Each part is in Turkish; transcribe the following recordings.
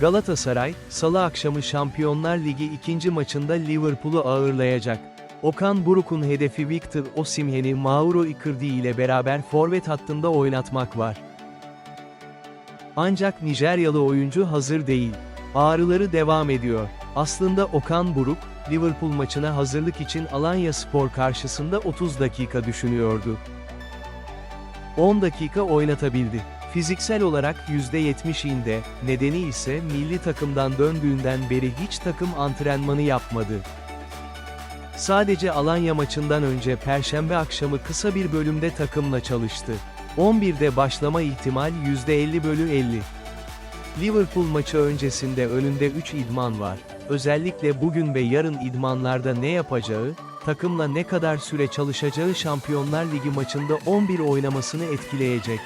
Galatasaray, Salı akşamı Şampiyonlar Ligi ikinci maçında Liverpool'u ağırlayacak. Okan Buruk'un hedefi Victor Osimhen'i Mauro Icardi ile beraber forvet hattında oynatmak var. Ancak Nijeryalı oyuncu hazır değil. Ağrıları devam ediyor. Aslında Okan Buruk, Liverpool maçına hazırlık için Alanya Spor karşısında 30 dakika düşünüyordu. 10 dakika oynatabildi. Fiziksel olarak %70'inde, nedeni ise milli takımdan döndüğünden beri hiç takım antrenmanı yapmadı. Sadece Alanya maçından önce Perşembe akşamı kısa bir bölümde takımla çalıştı. 11'de başlama ihtimal %50 bölü 50. Liverpool maçı öncesinde önünde 3 idman var. Özellikle bugün ve yarın idmanlarda ne yapacağı, takımla ne kadar süre çalışacağı Şampiyonlar Ligi maçında 11 oynamasını etkileyecek.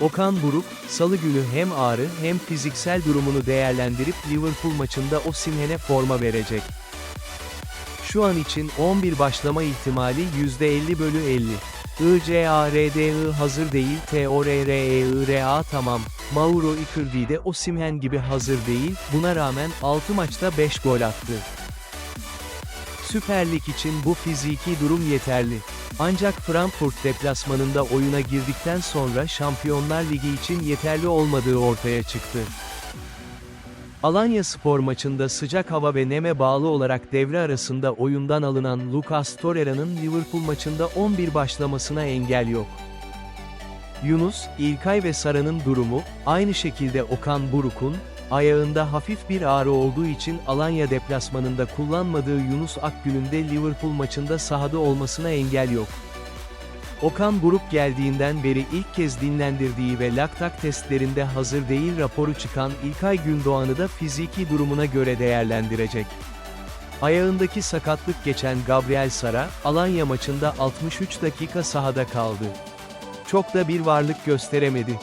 Okan Buruk, salı günü hem ağrı hem fiziksel durumunu değerlendirip Liverpool maçında Osimhen'e forma verecek. Şu an için 11 başlama ihtimali %50 bölü 50. ICARDI hazır değil TORREIRA tamam. Mauro Icardi de Osimhen gibi hazır değil, buna rağmen 6 maçta 5 gol attı. Süper Lig için bu fiziki durum yeterli. Ancak Frankfurt deplasmanında oyuna girdikten sonra Şampiyonlar Ligi için yeterli olmadığı ortaya çıktı. Alanya spor maçında sıcak hava ve neme bağlı olarak devre arasında oyundan alınan Lucas Torreira'nın Liverpool maçında 11 başlamasına engel yok. Yunus, İlkay ve Sara'nın durumu, aynı şekilde Okan Buruk'un, ayağında hafif bir ağrı olduğu için Alanya deplasmanında kullanmadığı Yunus Akgül'ün de Liverpool maçında sahada olmasına engel yok. Okan Buruk geldiğinden beri ilk kez dinlendirdiği ve laktak testlerinde hazır değil raporu çıkan İlkay Gündoğan'ı da fiziki durumuna göre değerlendirecek. Ayağındaki sakatlık geçen Gabriel Sara, Alanya maçında 63 dakika sahada kaldı. Çok da bir varlık gösteremedi.